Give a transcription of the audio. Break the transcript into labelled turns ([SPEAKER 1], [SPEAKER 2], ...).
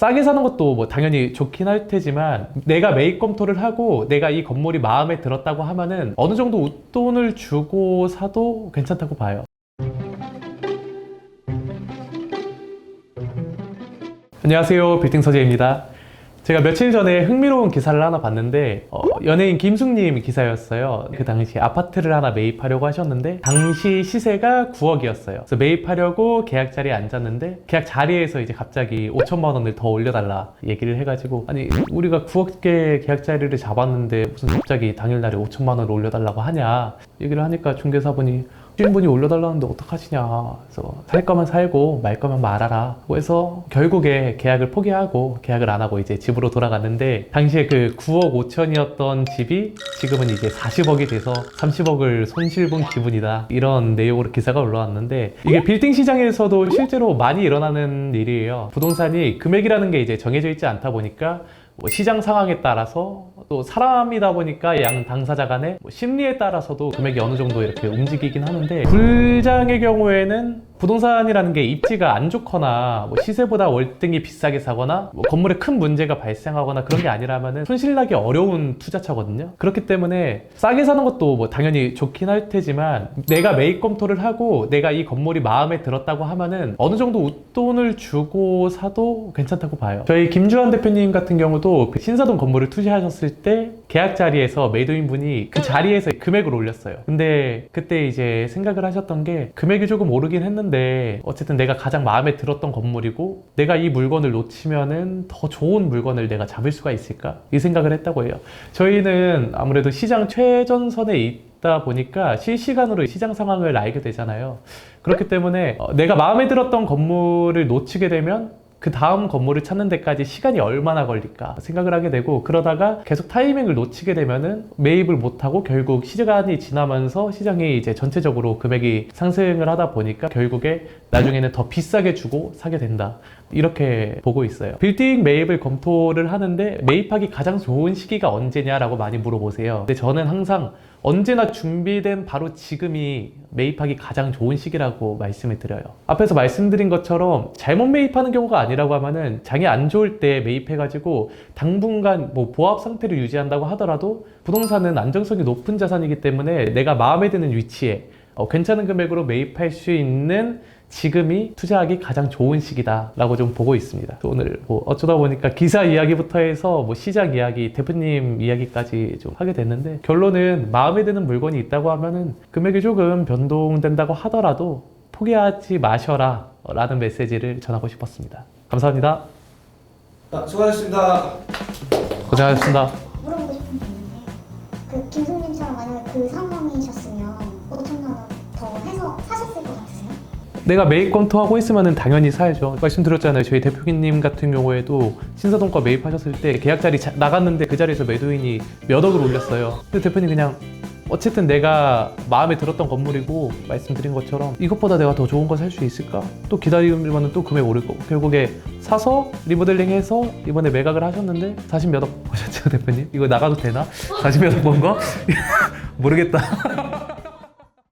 [SPEAKER 1] 싸게 사는 것도 뭐 당연히 좋긴 할 테지만 내가 매입 검토를 하고 내가 이 건물이 마음에 들었다고 하면은 어느 정도 웃돈을 주고 사도 괜찮다고 봐요. 안녕하세요. 빌딩 서재입니다. 제가 며칠 전에 흥미로운 기사를 하나 봤는데 어, 연예인 김숙님 기사였어요. 그 당시 아파트를 하나 매입하려고 하셨는데 당시 시세가 9억이었어요. 그래서 매입하려고 계약 자리에 앉았는데 계약 자리에서 이제 갑자기 5천만 원을 더 올려달라 얘기를 해가지고 아니 우리가 9억개 계약 자리를 잡았는데 무슨 갑자기 당일날에 5천만 원을 올려달라고 하냐 얘기를 하니까 중개사분이 주인분이 올려달라는데 어떡하시냐. 그래서 살 거면 살고 말 거면 말아라. 그래서 결국에 계약을 포기하고 계약을 안 하고 이제 집으로 돌아갔는데 당시에 그 9억 5천이었던 집이 지금은 이제 40억이 돼서 30억을 손실본 기분이다. 이런 내용으로 기사가 올라왔는데 이게 빌딩 시장에서도 실제로 많이 일어나는 일이에요. 부동산이 금액이라는 게 이제 정해져 있지 않다 보니까 뭐 시장 상황에 따라서 또 사람이다 보니까 양 당사자 간의 뭐 심리에 따라서도 금액이 어느 정도 이렇게 움직이긴 하는데 불장의 경우에는 부동산이라는 게 입지가 안 좋거나 뭐 시세보다 월등히 비싸게 사거나 뭐 건물에 큰 문제가 발생하거나 그런 게 아니라면은 손실나기 어려운 투자처거든요. 그렇기 때문에 싸게 사는 것도 뭐 당연히 좋긴 할 테지만 내가 매입 검토를 하고 내가 이 건물이 마음에 들었다고 하면은 어느 정도 웃돈을 주고 사도 괜찮다고 봐요. 저희 김주환 대표님 같은 경우도 그 신사동 건물을 투자하셨을 때 계약 자리에서 매도인 분이 그 자리에서 금액을 올렸어요. 근데 그때 이제 생각을 하셨던 게 금액이 조금 오르긴 했는데 어쨌든 내가 가장 마음에 들었던 건물이고 내가 이 물건을 놓치면은 더 좋은 물건을 내가 잡을 수가 있을까? 이 생각을 했다고 해요. 저희는 아무래도 시장 최전선에 있다 보니까 실시간으로 시장 상황을 알게 되잖아요. 그렇기 때문에 어, 내가 마음에 들었던 건물을 놓치게 되면 그 다음 건물을 찾는 데까지 시간이 얼마나 걸릴까 생각을 하게 되고 그러다가 계속 타이밍을 놓치게 되면은 매입을 못하고 결국 시간이 지나면서 시장이 이제 전체적으로 금액이 상승을 하다 보니까 결국에 나중에는 더 비싸게 주고 사게 된다. 이렇게 보고 있어요. 빌딩 매입을 검토를 하는데 매입하기 가장 좋은 시기가 언제냐라고 많이 물어보세요. 근데 저는 항상 언제나 준비된 바로 지금이 매입하기 가장 좋은 시기라고 말씀을 드려요. 앞에서 말씀드린 것처럼 잘못 매입하는 경우가 아니라고 하면은 장이 안 좋을 때 매입해가지고 당분간 뭐 보합 상태를 유지한다고 하더라도 부동산은 안정성이 높은 자산이기 때문에 내가 마음에 드는 위치에 어, 괜찮은 금액으로 매입할 수 있는 지금이 투자하기 가장 좋은 시기다라고 좀 보고 있습니다. 또 오늘 뭐 어쩌다 보니까 기사 이야기부터 해서 뭐 시장 이야기, 대표님 이야기까지 좀 하게 됐는데 결론은 마음에 드는 물건이 있다고 하면은 금액이 조금 변동된다고 하더라도 포기하지 마셔라 라는 메시지를 전하고 싶었습니다. 감사합니다.
[SPEAKER 2] 자, 수고하셨습니다.
[SPEAKER 1] 고생하셨습니다.
[SPEAKER 3] 물어보고 싶은 게 있는데 그 김숙님처럼 만약에 그 상황이셨으면
[SPEAKER 1] 내가 매입 검토하고 있으면 당연히 사야죠. 말씀드렸잖아요. 저희 대표님 같은 경우에도 신사동과 매입하셨을 때 계약 자리 자- 나갔는데 그 자리에서 매도인이 몇 억을 올렸어요. 근데 대표님 그냥 어쨌든 내가 마음에 들었던 건물이고 말씀드린 것처럼 이것보다 내가 더 좋은 거살수 있을까? 또 기다리면 또 금액 오를 거고 결국에 사서 리모델링해서 이번에 매각을 하셨는데 40몇억 버셨죠 대표님? 이거 나가도 되나? 40몇억 번 거? 모르겠다.